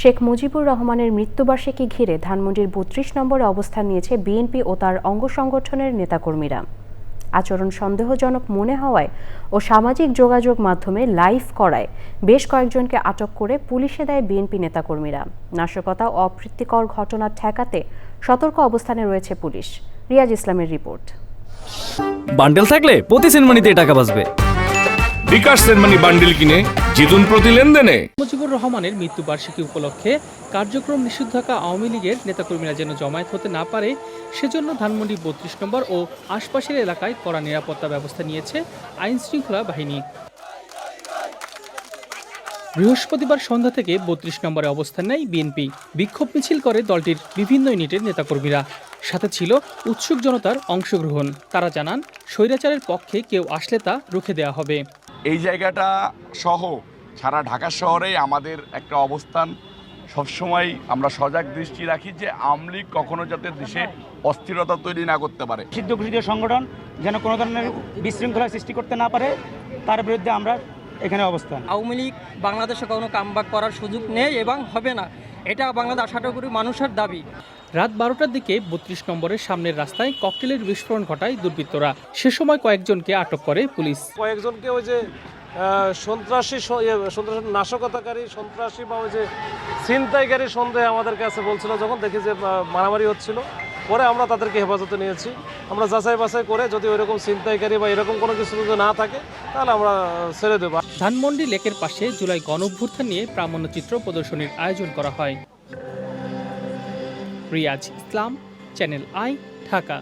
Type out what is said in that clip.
শেখ মুজিবুর রহমানের মৃত্যুবার্ষিকী ঘিরে ধানমন্ডির বত্রিশ নম্বরে অবস্থান নিয়েছে বিএনপি ও তার অঙ্গ সংগঠনের নেতাকর্মীরা। আচরণ সন্দেহজনক মনে হওয়ায় ও সামাজিক যোগাযোগ মাধ্যমে লাইভ করায় বেশ কয়েকজনকে আটক করে পুলিশে দেয় বিএনপি নেতাকর্মীরা। নাশকতা ও অপ্রীতিকর ঘটনা ঠেকাতে সতর্ক অবস্থানে রয়েছে পুলিশ। রিয়াজ ইসলামের রিপোর্ট। বান্ডেল থাকলে প্রতি সেনমানিতে টাকা বাঁচবে। বিকাশ সেনমানি বান্ডিল কিনে জিতুন প্রতি লেনদেনে। মুজিবুর রহমানের মৃত্যুবার্ষিকী উপলক্ষে কার্যক্রম নিষিদ্ধ আওয়ামী লীগের নেতাকর্মীরা যেন জমায়েত হতে না পারে, সেজন্য ধানমন্ডি বত্রিশ নম্বর ও আশপাশের এলাকায় কড়া নিরাপত্তা ব্যবস্থা নিয়েছে আইন শৃঙ্খলা বাহিনী। বৃহস্পতিবার সন্ধ্যা থেকে বত্রিশ নম্বরে অবস্থান নেয় বিএনপি। বিক্ষোভ মিছিল করে দলটির বিভিন্ন ইউনিটের নেতাকর্মীরা। সাথে ছিল উৎসুক জনতার অংশগ্রহণ। তারা জানান, স্বৈরাচারের পক্ষে কেউ আসলে তা রুখে দেওয়া হবে। এই জায়গাটা সহ সারা ঢাকা শহরে আমাদের একটা অবস্থান। সবসময় আমরা সজাগ দৃষ্টি রাখি যে আমলিগ কখনো যাতে দেশে অস্থিরতা তৈরি না করতে পারে। সিদ্ধ ঘোষিত সংগঠন যেন কোনো ধরনের বিশৃঙ্খলা সৃষ্টি করতে না পারে তার বিরুদ্ধে আমরা এখানে অবস্থান। আওয়ামী লীগ বাংলাদেশে কোনো কামবাক করার সুযোগ নেই এবং হবে না। এটা বাংলাদেশ আঠারো করি মানুষের দাবি। রাত বারোটার দিকে বত্রিশ নম্বরের সামনের রাস্তায় ককটেলের বিস্ফোরণ ঘটায় দুর্বৃত্তরা। সে সময় কয়েকজনকে আটক করে পুলিশ। কয়েকজনকে ওই যে সন্ত্রাসী ইয়ে, সন্ত্রাসী নাশকতাকারী সন্ত্রাসী বা ওই যে ছিনতাইকারী সন্দেহে আমাদের কাছে বলছিল যখন দেখি যে মারামারি হচ্ছিল। পরে আমরা তাদেরকে হেফাজতে নিয়েছি। আমরা যাচাই বাছাই করে যদি ওইরকম ছিনতাইকারী বা এরকম কোনো কিছু যদি না থাকে, তাহলে আমরা ছেড়ে দেবো। ধানমন্ডি লেকের পাশে জুলাই গণঅভ্যুত্থান নিয়ে প্রামাণ্যচিত্র প্রদর্শনীর আয়োজন করা হয়। Riaz Islam, channel I, Dhaka.